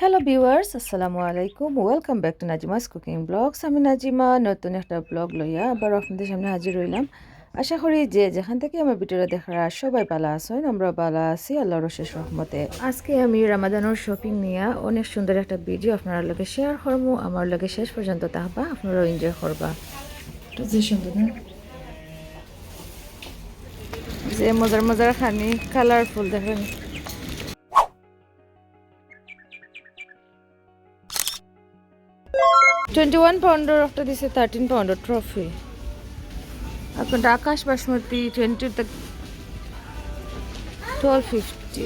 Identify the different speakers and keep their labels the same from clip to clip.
Speaker 1: Hello viewers আসসালামু আলাইকুম welcome back to Najima's cooking blogs আমি নাজিমা নতুন একটা ব্লগ লইয়া আবার আপনাদের সামনে হাজির হইলাম। আশা করি যে যেখান থেকে আমার ভিডিওটা দেখার সবাই ভালো আছেন আমরা ভালো আছি আল্লাহর শেষ রহমতে। আজকে আমি রামাদানোর শপিং নিয়ে অনেক সুন্দর একটা ভিডিও আপনার লগে শেয়ার করব। আমার লগে শেষ পর্যন্ত তাহবা আপনারাও এনজয় করবা। যে সুন্দর না? যে মজার মজার খানি কালারফুল দেখেন। টোয়েন্টি ওয়ান পাউন্ডের একটা দিছে থার্টিন পাউন্ডের ট্রফি আপনার Akash basmati twenty twelve fifty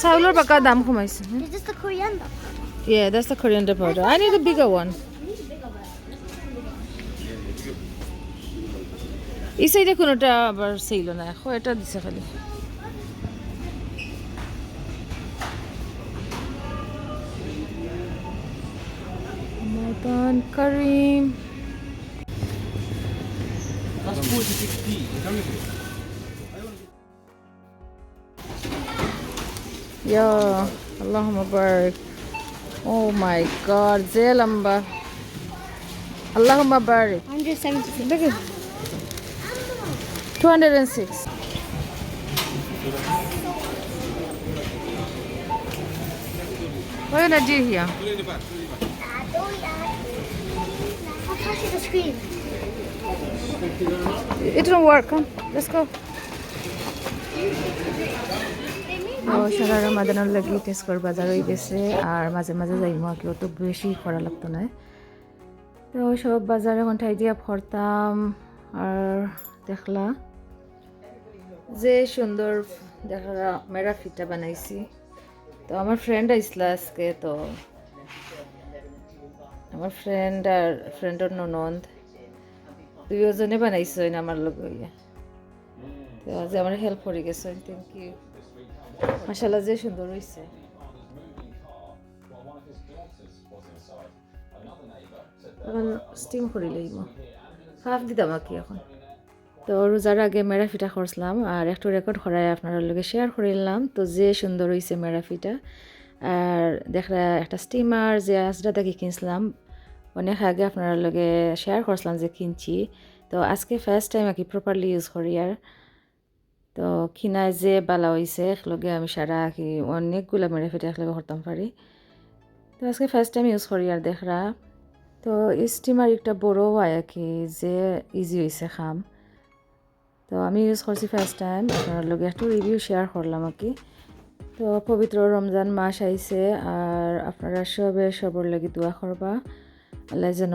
Speaker 1: চাউলের বাকা দাম কমাইছে
Speaker 2: Is this the coriander?
Speaker 1: Yeah, that's the coriander powder. I need a bigger one. এই সাইডে কোনোটা আবার ছিল না এখন এটা দিছে খালি Ramadan Kareem. That's 46p. Yeah, Allahumma barak. Oh my god, Zelamba. Allahumma barak.
Speaker 2: 176.
Speaker 1: 206. What are you not here?
Speaker 2: Touch the screen.
Speaker 1: It didn't work. Come, let's go. ও সারা রমাদানের লাগি টেস্কর বাজার হয়ে গেছে আর মাঝে মাঝে যাইমো কেউ তো বেশি করা লাগতো না তো সব বাজার এখন ঠাই দিয়া ভরতাম আর দেখলা যে সুন্দর দেখা মেরা ফিটা বানাইছি তো আমার ফ্রেন্ড আইসলা আজকে তো আমার ফ্রেন্ড আর ফ্রেন্ডর ননদ। দুজনে বানাইছো আমার লগে হইয়া। তো আজ আমার হেল্প করে গেছে থ্যাংক ইউ মাশাল্লাহ যে সুন্দর হইছে। এখন স্টিম করে লইব। হাফ দিতাম কি এখন। তো রোজার আগে মেরা ফিটা করছিলাম আর একটু রেকর্ড করাই আপনার লগে শেয়ার করিলাম তো যে সুন্দর হয়েছে মেরা ফিটা। আর দেখা একটা স্টিমার যে আজরা থেকে কিনছিলাম অনেক আগে আপনার লগে শেয়ার করছিলাম যে কিনছি। তো আজকে ফার্স্ট টাইম আর কি প্রপারলি ইউজ করি আর। তো খিনায় যে বালা হয়েছে একলগে আমি সারা কি অনেকগুলা মেরে ফেটে একলগে করতাম পারি। তো আজকে ফার্স্ট টাইম ইউজ করি আর দেখরা। তো স্টিমার একটা বড় হয় আর কি যে ইজি হয়েছে খাম। তো আমি ইউজ করছি ফার্স্ট টাইম আপনার লগে একটু রিভিউ শেয়ার করলাম আর কি তো পবিত্র রমজান মাস আইছে, আর আপনারা সবে সবর লাগি দোয়া করবা। আল্লাহ যেন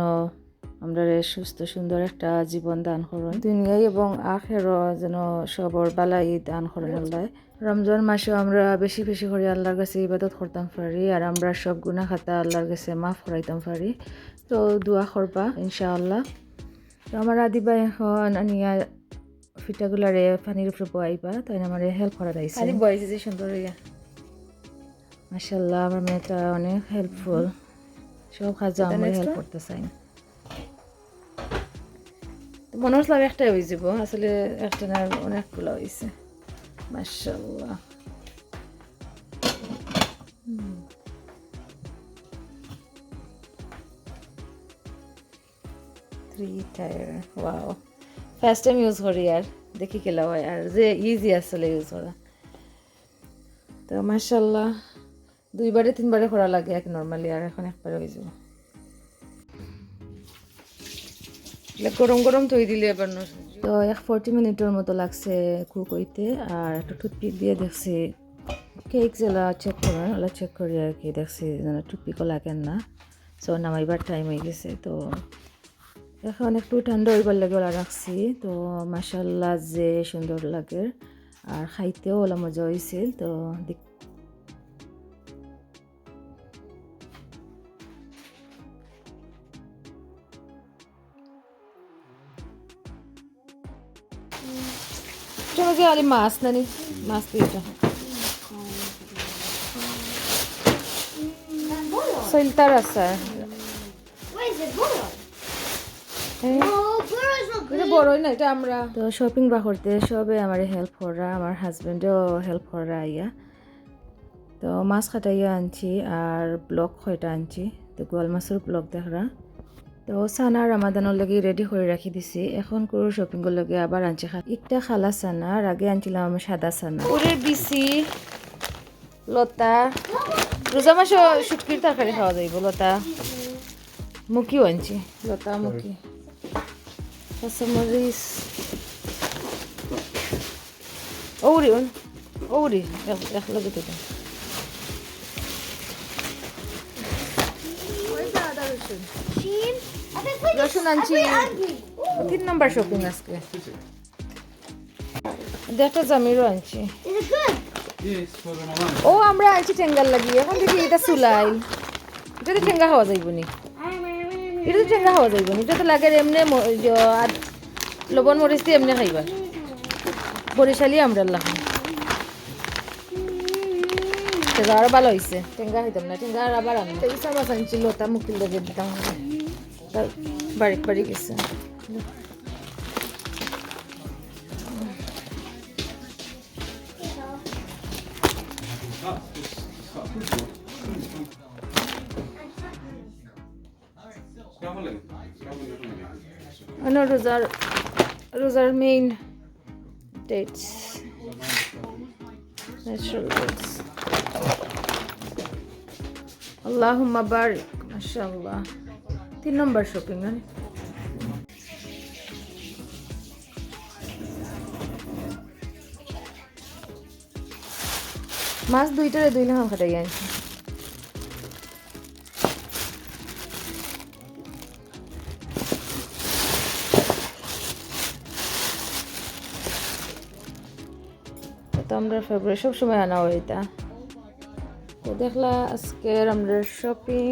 Speaker 1: আমরা সুস্থ সুন্দর একটা জীবন দান করুন। দুনিয়ায় এবং আখেরও যেন সবর বালাই দান করেন আল্লাহ। রমজান মাসে আমরা বেশি বেশি করে আল্লাহর কাছে ইবাদত করতাম পারি আর আমরা সব গুণা খাতা আল্লাহর কাছে মাফ করাইতাম পারি। তো দোয়া করবা ইনশাআল্লাহ। তো আমার আদিবা এখন আনিয়া ফিটাগুলারে পানির উপরে বয়াইবা তাই আমার হেল্প করা আদি বয়াইছে সুন্দর হইয়া। মাশাল্লাহ আমার মেয়েটা অনেক হেল্পফুল সব কাজে আমার হেল্প করতে চাই মনে হচ্ছিল একটাই হয়ে যাব। আসলে একটা না অনেকগুলো হয়েছে মাশাল্লাহ three tier wow first time use করি আর দেখি কেলা হয়। আর যে ইজি আসলে ইউজ করা। তো মাশাল্লাহ দুইবারে তিনবারে করা লাগে এক নর্মালি আর এখন একবারে হয়ে যাব। গরম গরম থই দিলে এবার তো এক ফোরটি মিনিটের মতো লাগছে কুক হইতে আর একটা টুথপিক দিয়ে দেখছি। কেক যেলা চেক করেন ওলা চেক করি আর কি দেখছি যেন টুথপিকও লাগেন না। সো নামাইবার টাইম হয়ে গেছে তো এখন একটু ঠান্ডা হইবার লাগে ওলা রাখছি। তো মাসাল্লাহ যে সুন্দর লাগে আর খাইতেও ওলা মজা হয়েছিল তো দেখ
Speaker 2: Bolo is not
Speaker 1: এটা বড়ই না, এটা আমরা। তো শপিং বা করতে সবে আমার হেল্প করা আমার হাজবেন্ডও হেল্প করা ইয়া তো মাছ খাটাইয়া আনছি আর ব্লক কয়টা আনছি। তো গোয়াল মাছের ব্লক দেখরা। তো সানা রামাদানোর লগে রেডি করে রাখি দিছি। এখন করো শপিং লগে আবার আনছি খা একটা খালা সানা আর আগে আনছিলাম আমি সাদা সানা ওরের বিসি লতা। রোজা মাসে শুটকির তরকারি খাওয়া যাইব লতা। মুখিও আনছি লতা মুখি। কাঁচামরিচ ওরি ওরি এক লগে দিতাম
Speaker 2: Sheen.
Speaker 1: রসুন আনছি. তিন নম্বর শপিং আজকে। দেখো জামিরও আনছি. ও আমরা আনছি ঠেঙ্গার লাগি এখন দেখি এটা চুলাই এটা তো ঠেঙ্গা খাওয়া যাইব নি। এটা তো ঠেঙ্গা খাওয়া যাইব নি। এটা তো লাগে এমনি লবণ মরিচ দিয়ে এমনি খাইবা বরিশালি আমরা লাগাম আরও ভালো হয়েছে টেঙ্গা খাইতাম না। ঠেঙ্গা আর আবার আনলাম ইসা মাছ আনছি লতা মুখিল লগে দিতাম। তার বাড়িক বাড়ি গেছে ano রোজার রোজার মেইন ডেটস ন্যাচারাল ডেটস আল্লাহুম্মা বারিক মাশাআল্লাহ তিন নম্বর শপিং না মাছ দুইটারে দুই লাখ খাটাই আনছি। আমরা ফেব্রুয়ারি সব সময় আনা এটা। তো দেখলা আজকের আমরা শপিং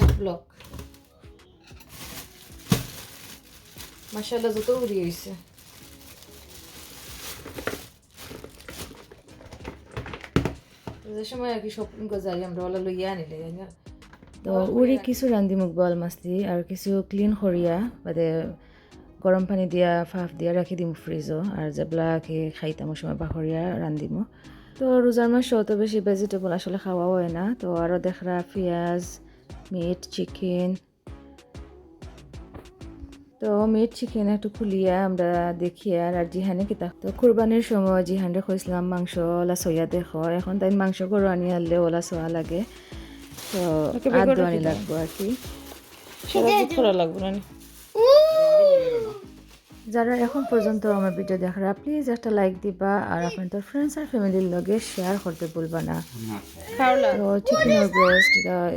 Speaker 1: এক ব্লক মাসাল্লাহ যত উড়ি হয়েছে যে সময় আর কি শপিং আনিলে তো উড়ি কিছু রান্ধি মুখ বল মাছলি আর কিছু ক্লিন করিয়া, বাদে গরম পানী দিয়া, ফাফ দিয়া রাখি দিম ফ্রিজও আর যেবলা কি খাইতাম সময় বাহরিয়া রান্ধিম তো রোজার মাস অত বেশি ভেজিটেবল আসলে খাওয়া হয় না, তো আরও দেখরা পেঁয়াজ চিকেন তো মিট চিকেন একটু খুলিয়া আমরা দেখি আর আর জিহানে কিতা। তো কুরবানির সময় জিহানরে খুঁজলাম মাংস ওলা সইয়া দেখো। এখন তাই মাংস গরু আনি আনলে ওলা সোয়া লাগে। তো আদু আনি লাগবো আর কি। লাগবো না? যারা এখন পর্যন্ত আমার ভিডিও দেখারা প্লিজ একটা লাইক দিবা আর আপনাদের ফ্রেন্ডস আর ফ্যামিলির লগে শেয়ার করতে ভুলবা না। তো চিকেনের ব্রেস্ট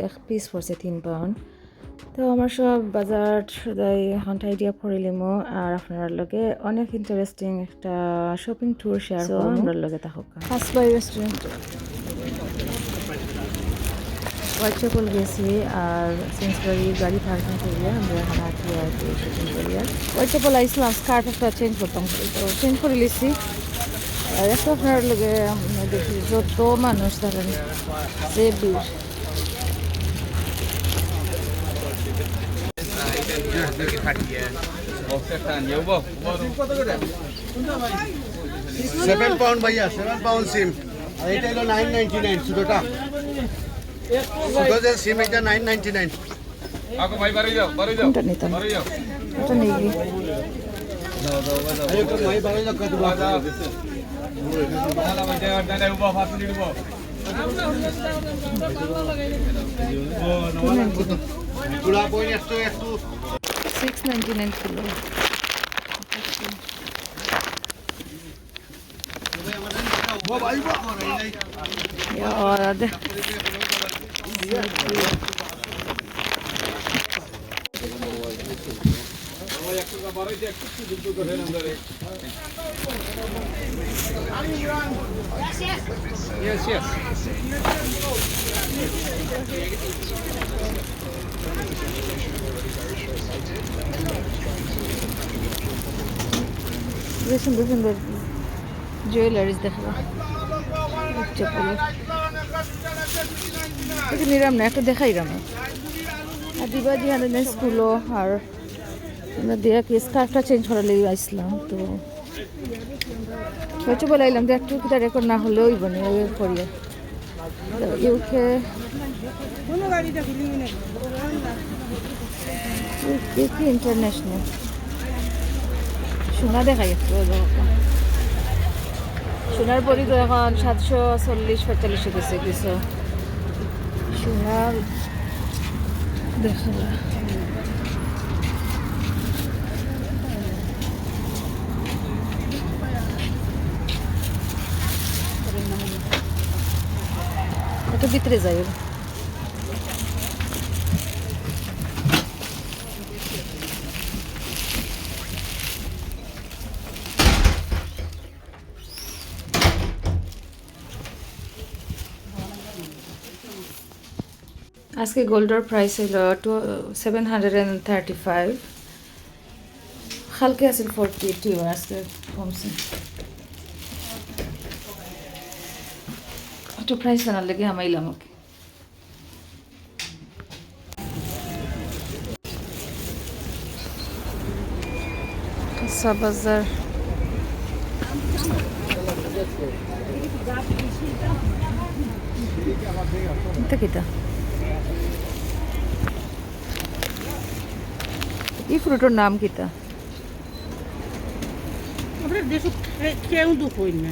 Speaker 1: এক পিস পড়ছে তিন পাউন্ড তো আমার সব বাজার সদাই এখন আইডিয়া পড়িলিমো আর আপনার লগে অনেক ইন্টারেস্টিং একটা শপিং ট্যুর শেয়ার করব আমার লগে থাকুক। ফার্স্ট বাই রেস্টুরেন্ট হোয়াটসঅ্যাপল গেছি আর সেন্সবাড়ি গাড়ি পার্কিং করিয়া আমরা এখানে আছি আর কি শপিং করিয়া হোয়াটসঅ্যাপল আইসলাম স্কার্ট একটা চেঞ্জ করতাম তো চেঞ্জ করে লিছি আর একটা আপনার লগে আমরা দেখি যত মানুষ থাকেন যে ভিড়
Speaker 3: সেভেন পাউন্ড ভাইয়া সেভেন পাউন্ড সিম আর এটা হলো নাইন নাইনটি নাইন ছোটোটা ছোটো যে সিম এটা নাইন নাইনটি নাইন.
Speaker 1: কোনটা নিতাম. ওটা নেই six ninety nine kilo Ja, det...
Speaker 4: বাড়াইতে একটু যুদ্ধ করে আমাদের Yes, yes.
Speaker 1: বেশ সুন্দর সুন্দর জুয়েলারিজ দেখলাম চপ্পল একটু নিরাম না, একটু দেখাই রাম। আর দিবাজি হানে স্কুলও, আর আমরা দিয়া কি, স্কার্ফটা চেঞ্জ করার লেগে আসলাম, তো হচ্ছে বলে আইলাম যে একটু কিটা রেকর্ড না হলেও বনে ওই করিয়ে তো ইউকে ইউকে ইন্টারন্যাশনাল সোনা দেখাই একটু সোনার তো এখন সাতশো চল্লিশ, পঁয়তাল্লিশে গেছে কিছু। সোনার দেখা একটু ভিতরে যাই আজকে গোল্ডের প্রাইস হইল two seven hundred and thirty five কালকে আছিল ফোরটি এইটি আজকে কমছে। একটু প্রাইস জানার লেগে হামাইলাম ওকে কাঁচা বাজার। এটা এই ফ্রুটের নাম কিটা?
Speaker 5: আমরা দেশত খেও তো কই না।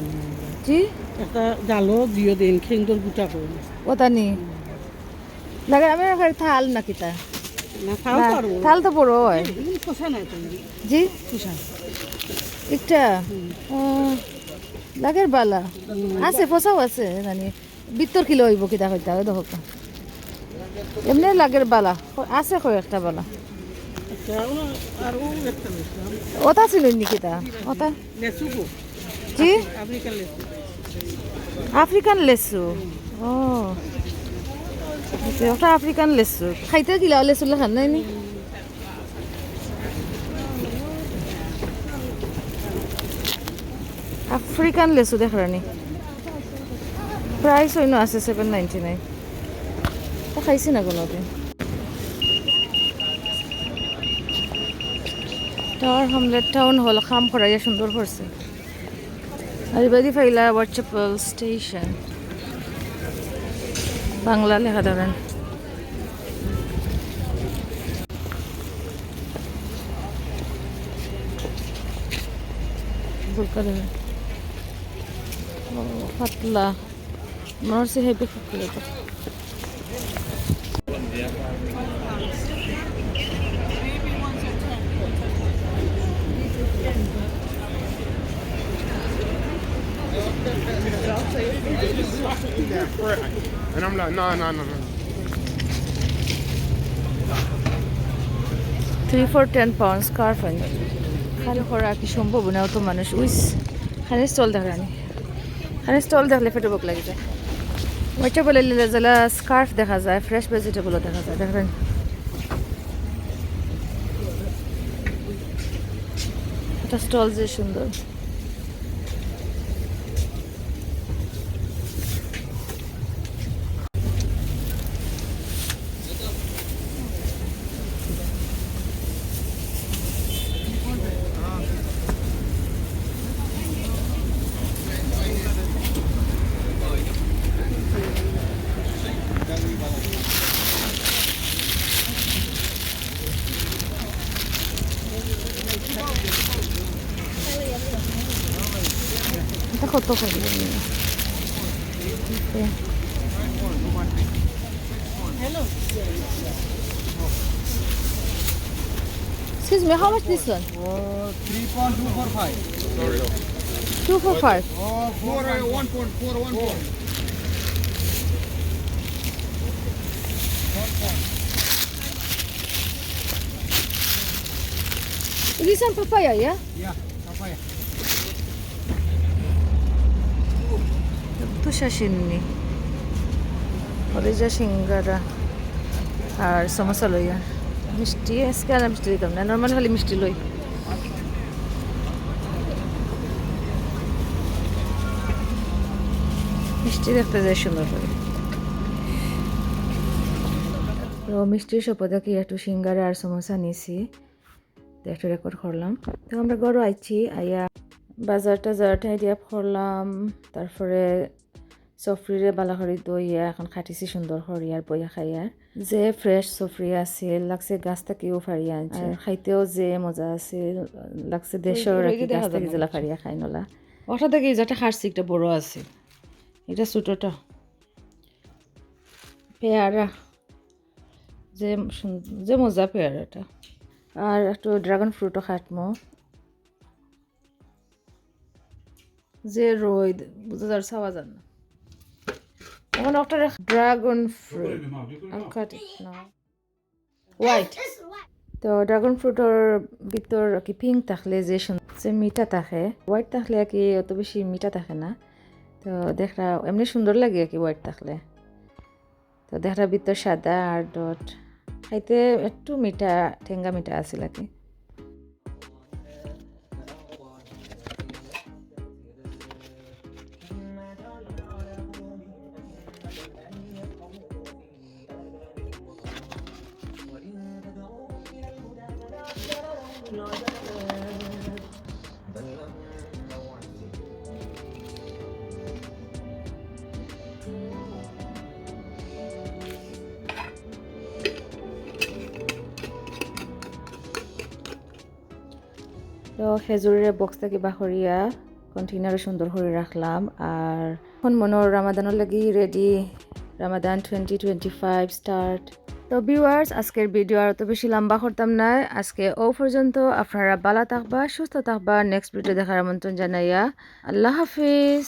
Speaker 1: জি?
Speaker 5: একটা জালো দিও দিন খেংদর গুটা কই
Speaker 1: ওটা নি? লাগে আমি থাল না
Speaker 5: পারব
Speaker 1: থাল তো বড় হয়। জি? একটা? লাগের বালা। আছে ফসাও আছে জানি। বিত্তর কিলো হইব কিটা হইতা দেখো। এমনি লাগের বালা। আছে কয়েকটা বালা। ওটা ছিল নি কিটা ওটা? জি
Speaker 5: আফ্রিকান লেসু।
Speaker 1: ও। আচ্ছা, ওটা আফ্রিকান লেসু। খাইতে কিলা লেসু লেখান নাই নি? আফ্রিকান লেসু দেখ রানি প্রাইস হইনো আছে সেভেন নাইনটি নাইন খাইছি না কোনোদিন টাওয়ার হামলেট টাউন হল খাম করাইয়া সুন্দর করছে আলিবাদি ফাইলা ওয়াটচাপল স্টেশন বাংলা লেখা ধরেন। পাতলা। মনে হচ্ছে হেভি ফুকলে
Speaker 6: And I'm like, no, no, no, no.
Speaker 1: Four ten pound scarf হয় খালি করা কি সম্ভব না অত মানুষ উইস খালি স্টল দেখানি খালি স্টল দেখলে ফেটে বক লাগে যায় ওইটা বলে জেলা স্কার্ফ দেখা যায় ফ্রেশ ভেজিটেবলও দেখা যায় দেখেন এটা স্টল যে সুন্দর ito ko din. Hello. Excuse me, how much this one? Uh, Sorry. 245.
Speaker 3: Oh, 4, 1.4, 1.4.
Speaker 1: This one papaya, yeah?
Speaker 4: Yeah.
Speaker 1: Tusha সিন্নি। হরিজা সিঙ্গারা আর সমোসা লই আর। মিষ্টি, আজকে আর মিষ্টি দিতাম না নর্মাল খালি মিষ্টি লই। মিষ্টি দেখতে যায় সুন্দর করে তো মিষ্টির সপদা দেখি একটু সিঙ্গারা আর সমোসা নিছি। তো একটু রেকর্ড করলাম। তো আমরা গরু আইছি, আইয়া বাজার টাজার ঠাই দিয়া করলাম তারপরে সফরিরে বালাখরি দইয়া এখন খাটিছি সুন্দর হরিয়ার বইয়া খাইয়ার যে ফ্রেশ সফরি আছিল লাগছে গাছ থেকেও ফারিয়া আনছে খাইতেও যে মজা আছিল লাগছে দেশের রাখি গাছ থেকে জেলা ফারিয়া খাই নলা। ওটা থেকে যেটা খারছি একটা বড় আছে এটা ছোটটা পেয়ারা যে যে মজা পেয়ারাটা আর একটু ড্রাগন ফ্রুটও খাটমো। যে রোদ বুঝা যার চাওয়া যান না এখন একটা dragon fruit I'll cut it now. White তো ড্রাগন ফ্রুটর ভিতর কি পিঙ্ক থাকলে যে যে মিঠা থাকে হোয়াইট থাকলে আর কি অত বেশি মিঠা থাকে না। তো দেখা এমনি সুন্দর লাগে আর কি হোয়াইট থাকলে তো দেখা ভিতর সাদা আর ডট খাইতে একটু মিঠা ঠেঙ্গা মিঠা আছিল আর কি তো খেজুরের বক্সটা কিবা করিয়া কন্টেনারে সুন্দর করে রাখলাম। আর এখন মনের রামাদানের লাগি ready Ramadan twenty twenty five start তো ভিউয়ার্স আজকের ভিডিও আর তো বেশি লম্বা করতাম না। আজকে ও পর্যন্ত আপনারা বালা থাকবা, সুস্থ থাকবা। নেক্সট ভিডিও দেখার আমন্ত্রণ জানাইয়া আল্লাহ হাফিজ।